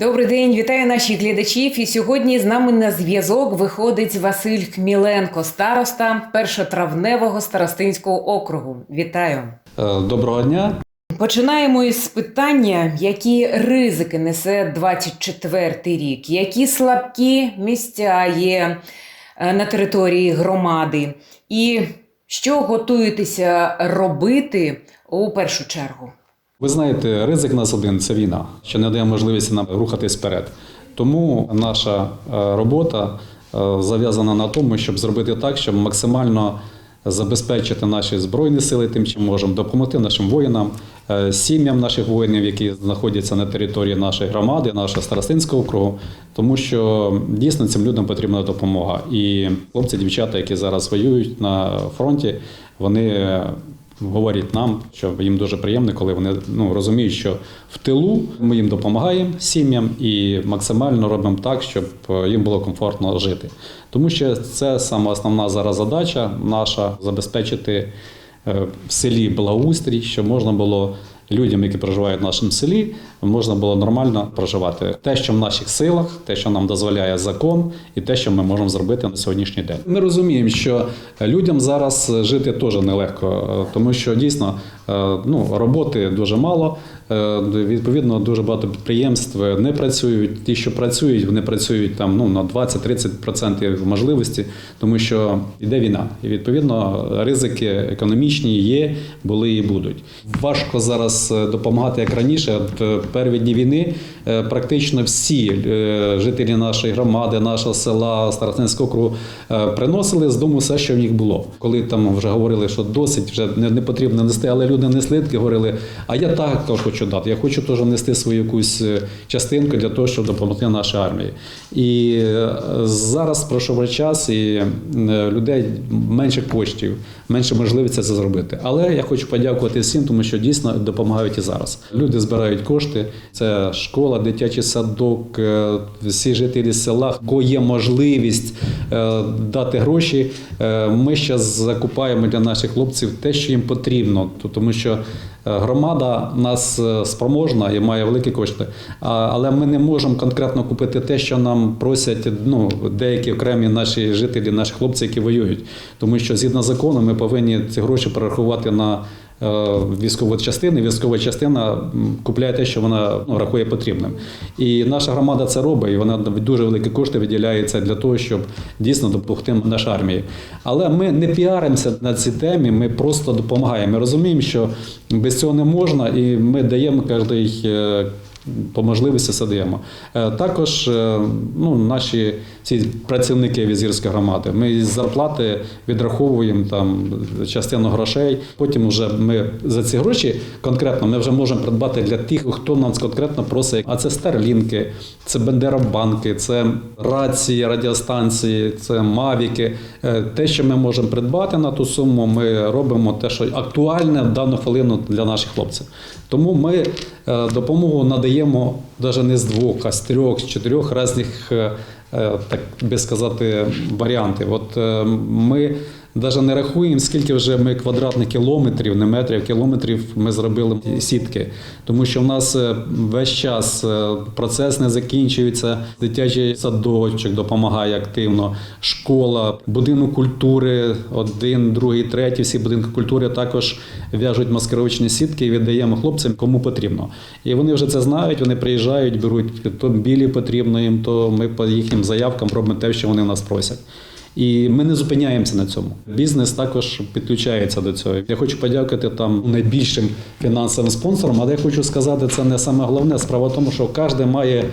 Добрий день, вітаю наших глядачів. І сьогодні з нами на зв'язок виходить Василь Хміленко, староста першотравневого старостинського округу. Вітаю. Е, Доброго дня. Починаємо із питання, які ризики несе 24-й рік, які слабкі місця є е, на території громади, і що готуєтеся робити у першу чергу. Ви знаєте, ризик нас один це війна, що не дає можливості нам рухатись вперед. Тому наша е, робота е, зав'язана на тому, щоб зробити так, щоб максимально забезпечити наші збройні сили тим, чим можемо, допомогти нашим воїнам, е, сім'ям наших воїнів, які знаходяться на території нашої громади, нашого старостинського округу, тому що дійсно цим людям потрібна допомога. І хлопці, дівчата, які зараз воюють на фронті, вони говорять нам, що їм дуже приємно, коли вони ну, розуміють, що в тилу ми їм допомагаємо сім'ям і максимально робимо так, щоб е, їм було комфортно жити. Тому що це саме основна зараз задача наша забезпечити е, в селі благоустрій, щоб можна було. Людям, які проживають в нашому селі, можна було нормально проживати. Те, що в наших силах, те, що нам дозволяє закон, і те, що ми можемо зробити на сьогоднішній день. Ми розуміємо, що людям зараз жити теж нелегко, е, тому що дійсно е, ну, роботи дуже мало. е, Відповідно, дуже багато підприємств не працюють. Ті, що працюють, вони працюють там ну на 20-30% можливості, тому що йде війна, і відповідно ризики економічні є, були і будуть. Важко зараз допомагати як раніше. От перві дні війни е, практично всі е, жителі нашої громади, нашого села, Старостинського округу е, приносили з дому все, що в них було. Коли там вже говорили, що досить вже не, не потрібно нести, але люди несли, таки говорили, а я також хочу дати. Я хочу теж внести свою якусь частинку для того, щоб допомогти нашій армії. І зараз пройшов час, і людей менше коштів, менше можливості це зробити. Але я хочу подякувати всім, тому що дійсно допомагають і зараз. Люди збирають кошти. Це школа, дитячий садок, е, всі жителі села, кого є можливість е, дати гроші. е, Ми зараз закупаємо для наших хлопців те, що їм потрібно, тому що. Громада нас спроможна і має великі кошти, але ми не можемо конкретно купити те, що нам просять ну, деякі окремі наші жителі, наші хлопці, які воюють. Тому що згідно закону ми повинні ці гроші перерахувати на е, військову частину. Військова частина купляє те, що вона ну, рахує потрібним. І наша громада це робить, і вона дуже великі кошти виділяється для того, щоб дійсно допомогти нашій армії. Але ми не піаримося на цій темі, ми просто допомагаємо. Ми розуміємо, що без цього не можна, і ми даємо кожний. е, по можливості садимо. Е, Також е, ну, наші ці працівники візірської громади. Ми із зарплати відраховуємо там частину грошей. Потім вже ми за ці гроші конкретно ми вже можемо придбати для тих, хто нас конкретно просить. А це старлінки, це бендеробанки, це рації, радіостанції, це мавіки. Е, Те, що ми можемо придбати на ту суму, ми робимо те, що актуальне в дану хвилину для наших хлопців. Тому ми е, допомогу надаємо навіть не з двох, а з трьох, з чотирьох різних, е, так би сказати, варіанти. От е, ми навіть не рахуємо, скільки вже ми квадратних кілометрів, не метрів, кілометрів ми зробили сітки. Тому що в нас е, весь час е, процес не закінчується. Дитячий садочок допомагає активно, школа, будинок культури, один, другий, третій. Всі будинки культури також в'яжуть маскировочні сітки і віддаємо хлопцям, кому потрібно. І вони вже це знають, вони приїжджають, беруть то білі потрібно їм, то ми по їхнім заявкам робимо те, що вони нас просять. І ми не зупиняємося на цьому. Бізнес також підключається до цього. Я хочу подякувати там найбільшим фінансовим спонсорам, але я хочу сказати, це не саме головне. Справа в тому, що кожен має.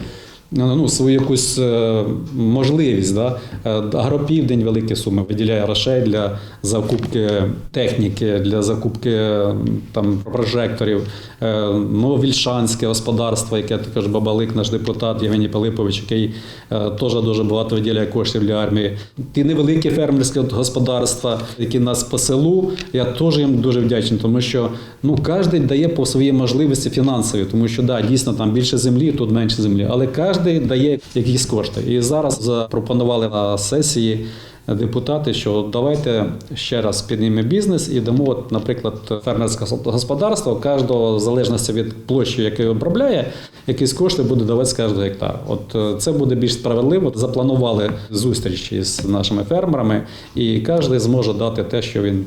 Ну, свою якусь е, можливість. Да? Е, Агропівдень великі суми виділяє грошей для закупки техніки, для закупки е, там, прожекторів. Е, Нововільшанське господарство, яке також Бабалик, наш депутат Євгеній Пилипович, який теж дуже багато виділяє коштів для армії. Ті невеликі фермерські господарства, які нас по селу, я теж їм дуже вдячний, тому що ну, кожен дає по своїй можливості фінансові, тому що да, дійсно там більше землі, тут менше землі. Але кожен кожен дає якісь кошти. І зараз запропонували на сесії депутати, що давайте ще раз піднімемо бізнес і дамо, от, наприклад, фермерське господарство, кожного в залежності від площі, яку обробляє, якісь кошти буде давати з кожного гектара. От е, це буде більш справедливо. Запланували зустрічі з нашими фермерами, і кожен зможе дати те, що він.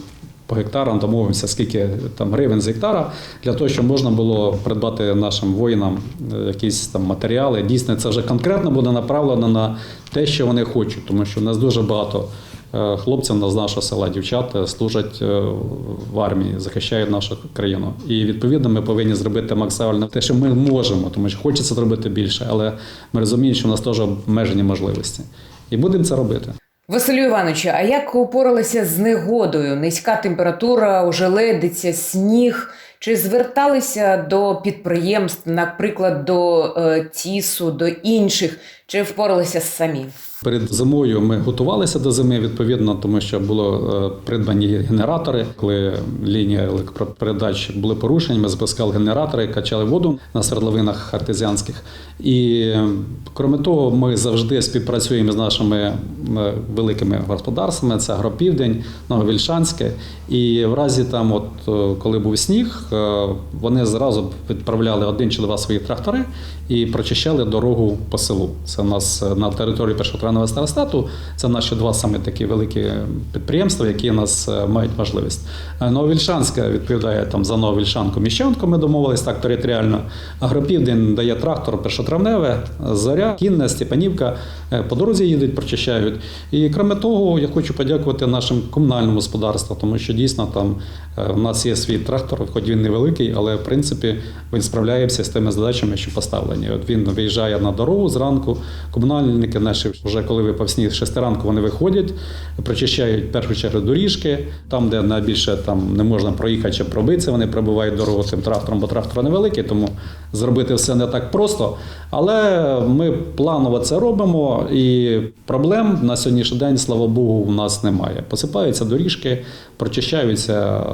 По гектарам домовимося, скільки там гривень з гектара, для того, щоб можна було придбати нашим воїнам е, якісь там матеріали. Дійсно, це вже конкретно буде направлено на те, що вони хочуть, тому що в нас дуже багато е, хлопців з нашого села, дівчат е, служать в армії, захищають нашу країну. І відповідно ми повинні зробити максимально те, що ми можемо, тому що хочеться зробити більше, але ми розуміємо, що в нас теж обмежені можливості. І будемо це робити. Василю Івановичу, а як упоралися з негодою? Низька температура, ожеледиця, сніг. Чи зверталися до підприємств, наприклад, до е, ТІСу, до інших, чи впоралися самі? Перед зимою ми готувалися до зими відповідно, тому що було е, придбані генератори. Коли лінія електропередач були порушені, ми запускали генератори, качали воду на свердловинах артезіанських. І крім того, ми завжди співпрацюємо з нашими е, великими господарствами. Це Агропівдень, Нововільшанське. І в разі там, от е, коли був сніг, вони зразу відправляли один чи два свої трактори і прочищали дорогу по селу. Це у нас на території першотравного старостату. Це наші два саме такі великі підприємства, які нас е, мають можливість. Е, Нововільшанська відповідає там за Нововільшанку міщанку. Ми домовились так територіально. Агропівдень дає трактор першотравневе, зоря, кінне, Степанівка. Е, По дорозі їдуть, прочищають. І крім того, я хочу подякувати нашим комунальним господарствам, тому що дійсно там у нас є свій трактор, хоч він невеликий, але в принципі він справляється з тими задачами, що поставлені. От він виїжджає на дорогу зранку. Комунальники наші вже коли випав сніг з 6 ранку, вони виходять, прочищають в першу чергу доріжки. Там, де найбільше там не можна проїхати чи пробитися, вони пробивають дорогу цим трактором, бо трактор невеликий, тому зробити все не так просто. Але ми планово це робимо, і проблем на сьогоднішній день, слава Богу, у нас немає. Посипаються доріжки, прочищаються е,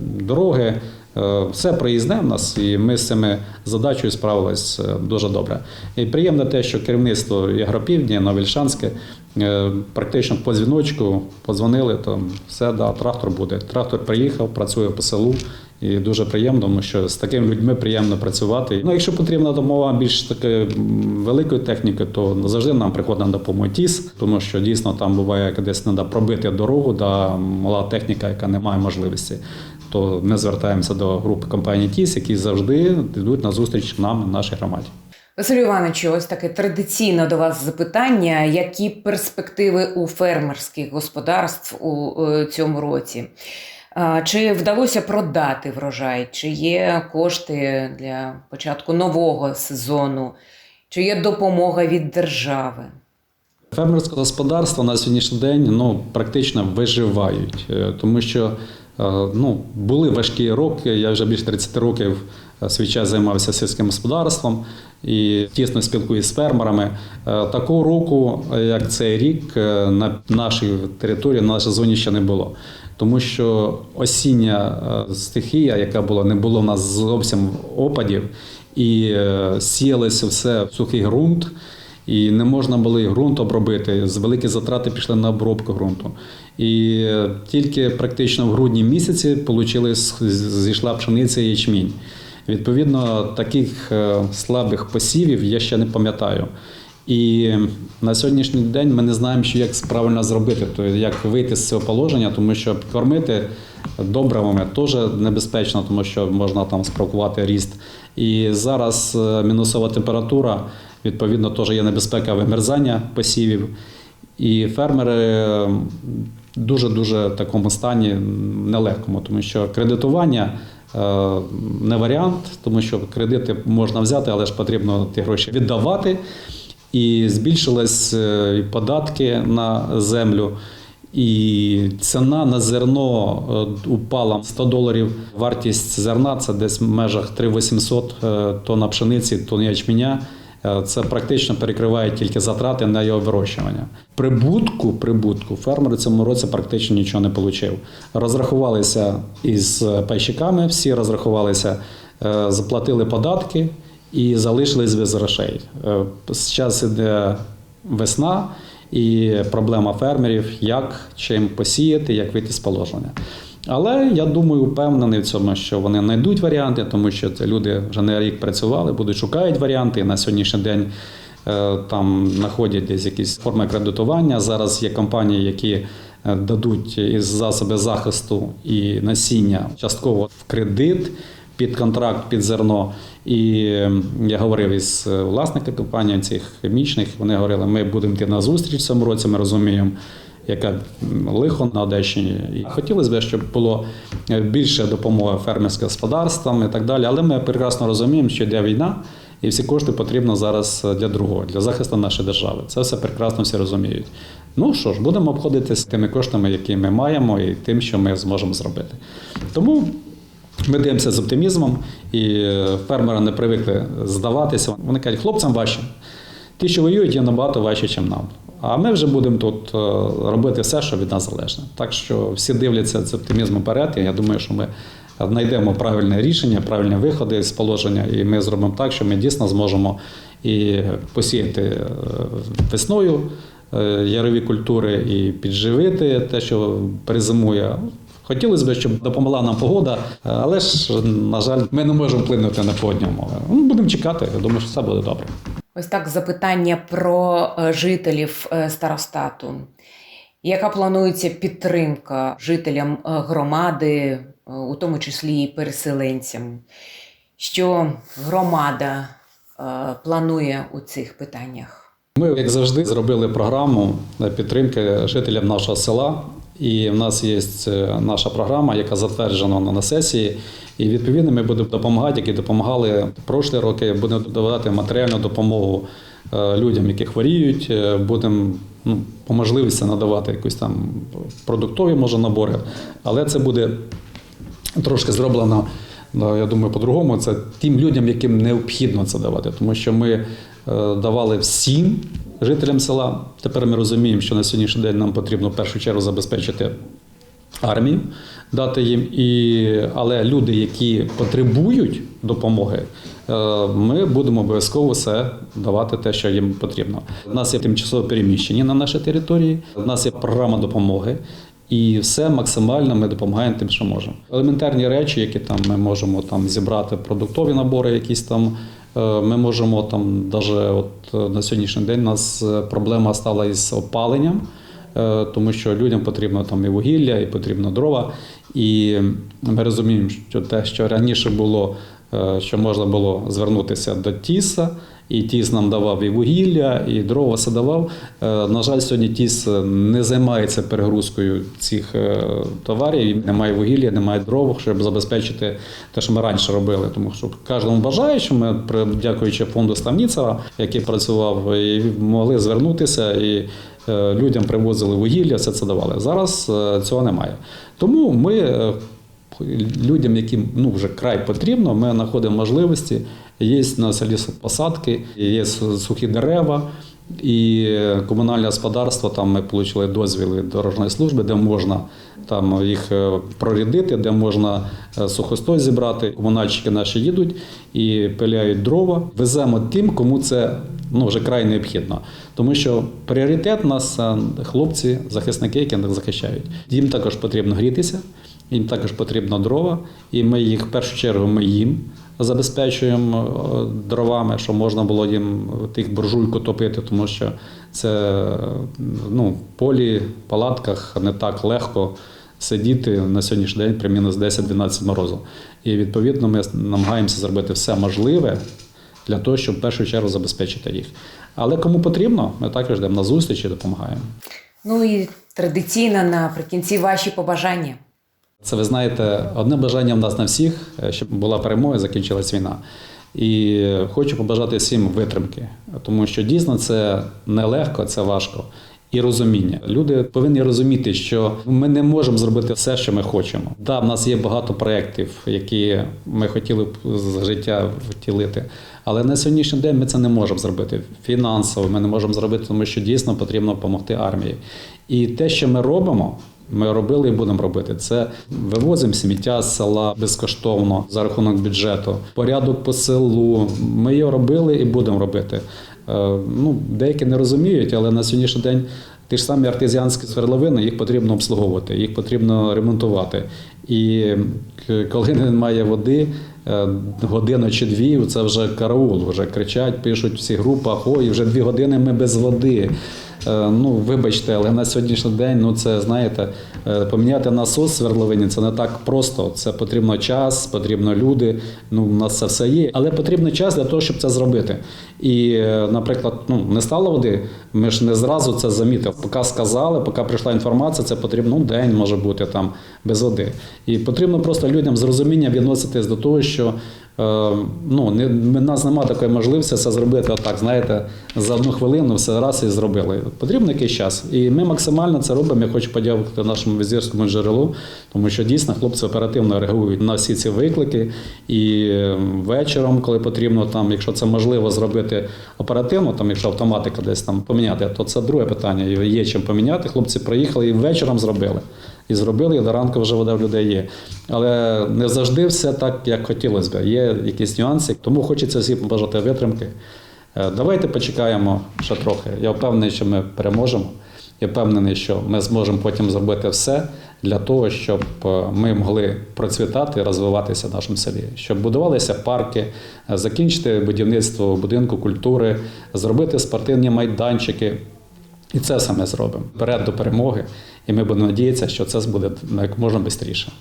дороги. Е, Все проїзне в нас, і ми з цими задачею справились е, дуже добре. І приємно те, що керівництво і Агропівдня, і Новільшанське е, практично по дзвіночку подзвонили, то все, да, трактор буде. Трактор приїхав, працює по селу. І дуже приємно, тому що з такими людьми приємно працювати. Ну, якщо потрібна допомога більш таки великої техніки, то завжди нам приходить на допомогу ТІС, тому що дійсно там буває, десь треба пробити дорогу, да мала техніка, яка не має можливості. То ми звертаємося до групи компанії ТІС, які завжди йдуть на зустріч нам, нашій громаді. Василю Івановичу, ось таке традиційно до вас запитання: які перспективи у фермерських господарств у е, цьому році? Чи вдалося продати врожай? Чи є кошти для початку нового сезону? Чи є допомога від держави? Фермерське господарство на сьогоднішній день ну, практично виживають, е, тому що ну, були важкі роки. Я вже більше 30 років е, свій час займався сільським господарством і тісно спілкуюся з фермерами. Е, Такого року, е, як цей рік, е, на нашій території, на нашій зоні ще не було. Тому що осіння е, стихія, яка була, не було в нас зовсім опадів, і е, сіялося все в сухий ґрунт і не можна було і ґрунт обробити. З великі затрати пішли на обробку ґрунту. І тільки практично в грудні місяці получили, зійшла пшениця і ячмінь. Відповідно, таких е, слабих посівів я ще не пам'ятаю. І на сьогоднішній день ми не знаємо, що як правильно зробити, тобто як вийти з цього положення, тому що кормити добривами теж небезпечно, тому що можна там спровокувати ріст. І зараз е, мінусова температура, відповідно, теж є небезпека вимерзання посівів. І фермери дуже дуже в такому стані нелегкому, тому що кредитування е, не варіант, тому що кредити можна взяти, але ж потрібно ті гроші віддавати. І збільшились е, податки на землю. І ціна на зерно е, упала 100 доларів. Вартість зерна це десь в межах 3800 е, тонна пшениці, тонн ячменя. Е, Це практично перекриває тільки затрати на його вирощування. Прибутку, прибутку фермер у цьому році практично нічого не отримав. Розрахувалися із пайщиками, всі розрахувалися, е, заплатили податки і залишились без грошей. Е, Зараз іде весна і проблема фермерів, як чим посіяти, як вийти з положення. Але я думаю, впевнений в цьому, що вони знайдуть варіанти, тому що це люди вже не рік працювали, будуть шукають варіанти. На сьогоднішній день е, там знаходять десь якісь форми кредитування. Зараз є компанії, які е, дадуть із засоби захисту і насіння частково в кредит під контракт, під зерно. І е, я говорив із е, власниками компаній цих хімічних. Вони говорили, ми будемо йти на зустріч цьому році. Ми розуміємо, яке лихо на Одещині. І хотілося б, щоб було е, більше допомоги фермерським господарствам і так далі. Але ми прекрасно розуміємо, що йде війна, і всі кошти потрібно зараз для другого, для захисту нашої держави. Це все прекрасно всі розуміють. Ну що ж, будемо обходитися тими коштами, які ми маємо, і тим, що ми зможемо зробити. Тому ми дивимося з оптимізмом, і е, фермери не привикли здаватися. Вони кажуть, хлопцям важче. Ті, що воюють, є набагато важче, ніж нам. А ми вже будемо тут е, робити все, що від нас залежне. Так що всі дивляться з оптимізмом вперед. Я думаю, що ми знайдемо правильне рішення, правильні виходи з положення, і ми зробимо так, що ми дійсно зможемо і посіяти е, весною е, ярові культури і підживити те, що перезимує. Хотілося б, щоб допомогла нам погода, але ж, на жаль, ми не можемо вплинути на погодні умови. Ну, будемо чекати. Я думаю, що все буде добре. Ось так запитання про е, жителів е, старостату. Яка планується підтримка жителям е, громади, у тому числі і переселенцям? Що громада планує у цих питаннях? Ми, як завжди, зробили програму підтримки жителям нашого села. І в нас є е, наша програма, яка затверджена на сесії. І відповідно ми будемо допомагати, які допомагали прошлі роки. Будемо давати матеріальну допомогу е, людям, які хворіють. Е, Будемо ну, по можливості надавати якісь там продуктові може набори, але це буде трошки зроблено. Я думаю, по-другому це тим людям, яким необхідно це давати, тому що ми давали всім жителям села. Тепер ми розуміємо, що на сьогоднішній день нам потрібно в першу чергу забезпечити армію, дати їм. І, але люди, які потребують допомоги, е, ми будемо обов'язково все давати те, що їм потрібно. У нас є тимчасове переміщення на нашій території, у нас є програма допомоги. І все максимально ми допомагаємо тим, що можемо. Елементарні речі, які там ми можемо там зібрати продуктові набори, якісь там. Е, Ми можемо там, навіть от е, на сьогоднішній день у нас е, проблема стала із опаленням, тому що людям потрібно там і вугілля, і потрібно дрова. І ми розуміємо, що те, що раніше було, що можна було звернутися до ТІСа, і ТІС нам давав і вугілля, і дрова все давав. Е, На жаль, сьогодні ТІС не займається перегрузкою цих е, товарів. Немає вугілля, немає дров, щоб забезпечити те, що ми раніше робили. Тому що кожному при- дякуючи фонду Ставніцева, який працював, і могли звернутися і. е, Людям привозили вугілля, все це давали. Зараз е, цього немає. Тому ми е, людям, яким ну, вже край потрібно, ми знаходимо можливості. Є на селі посадки, є сухі дерева. І комунальне господарство, там ми отримали дозвіли дорожньої служби, де можна там їх е, прорядити, де можна е, сухостой зібрати. Комунальщики наші їдуть і пиляють дрова. Веземо тим, кому це ну, вже край необхідно. Тому що пріоритет у нас е, хлопці, захисники, які нас захищають. Їм також потрібно грітися, їм також потрібно дрова, і ми їх в першу чергу ми їм забезпечуємо е, дровами, щоб можна було їм тих буржуйку топити, тому що це ну, в полі, палатках не так легко сидіти на сьогоднішній день при мінус 10-12 морозу. І відповідно ми намагаємося зробити все можливе для того, щоб в першу чергу забезпечити їх. Але кому потрібно, ми також йдемо на зустріч і допомагаємо. Ну і традиційно наприкінці ваші побажання. Це ви знаєте, одне бажання в нас на всіх, е, щоб була перемога, і закінчилась війна. І хочу побажати всім витримки, тому що дійсно це нелегко, це важко. І розуміння. Люди повинні розуміти, що ми не можемо зробити все, що ми хочемо. Да, в нас є багато проєктів, які ми хотіли б з життя втілити. Але на сьогоднішній день ми це не можемо зробити. Фінансово ми не можемо зробити, тому що дійсно потрібно допомогти армії. І те, що ми робимо, Ми робили і будемо робити. Це вивозимо сміття з села безкоштовно за рахунок бюджету. Порядок по селу. Ми його робили і будемо робити. Е, Ну, деякі не розуміють, але на сьогоднішній день ті ж самі артезіанські свердловини, їх потрібно обслуговувати, їх потрібно ремонтувати. І коли немає води, е, годину чи дві, це вже караул, вже кричать, пишуть всі групах, ой, вже дві години ми без води. Е, Ну, вибачте, але на сьогоднішній день, ну це знаєте, е, поміняти насос свердловині це не так просто. Це потрібно час, потрібно люди. Ну, у нас це все є. Але потрібно час для того, щоб це зробити. І, е, наприклад, ну не стало води, ми ж не зразу це замітили. Поки сказали, поки прийшла інформація, це потрібно ну, день може бути там без води. І потрібно просто людям з розумінням відноситись до того, що ну, не, в нас немає такої можливості це зробити отак, знаєте, за одну хвилину все раз і зробили. Потрібен якийсь час. І ми максимально це робимо. Я хочу подякувати нашому візирському джерелу, тому що дійсно хлопці оперативно реагують на всі ці виклики. І е, вечором, коли потрібно, там, якщо це можливо зробити оперативно, там, якщо автоматика десь там поміняти, то це друге питання. Є чим поміняти. Хлопці приїхали і вечором зробили. І зробили, і до ранку вже вода в людей є. Але не завжди все так, як хотілося б. Є якісь нюанси, тому хочеться всім побажати витримки. Е, Давайте почекаємо ще трохи. Я впевнений, що ми переможемо. Я впевнений, що ми зможемо потім зробити все для того, щоб е, ми могли процвітати розвиватися в нашому селі, щоб будувалися парки, е, закінчити будівництво будинку культури, зробити спортивні майданчики. І це саме зробимо вперед до перемоги. І ми будемо надіятися, що це буде як можна швидше.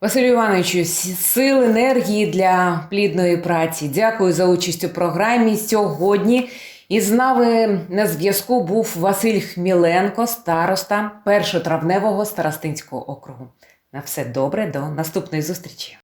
Василю Івановичу, сил, енергії для плідної праці. Дякую за участь у програмі сьогодні. Із нами на зв'язку був Василь Хміленко, староста першотравневого старостинського округу. На все добре, до наступної зустрічі.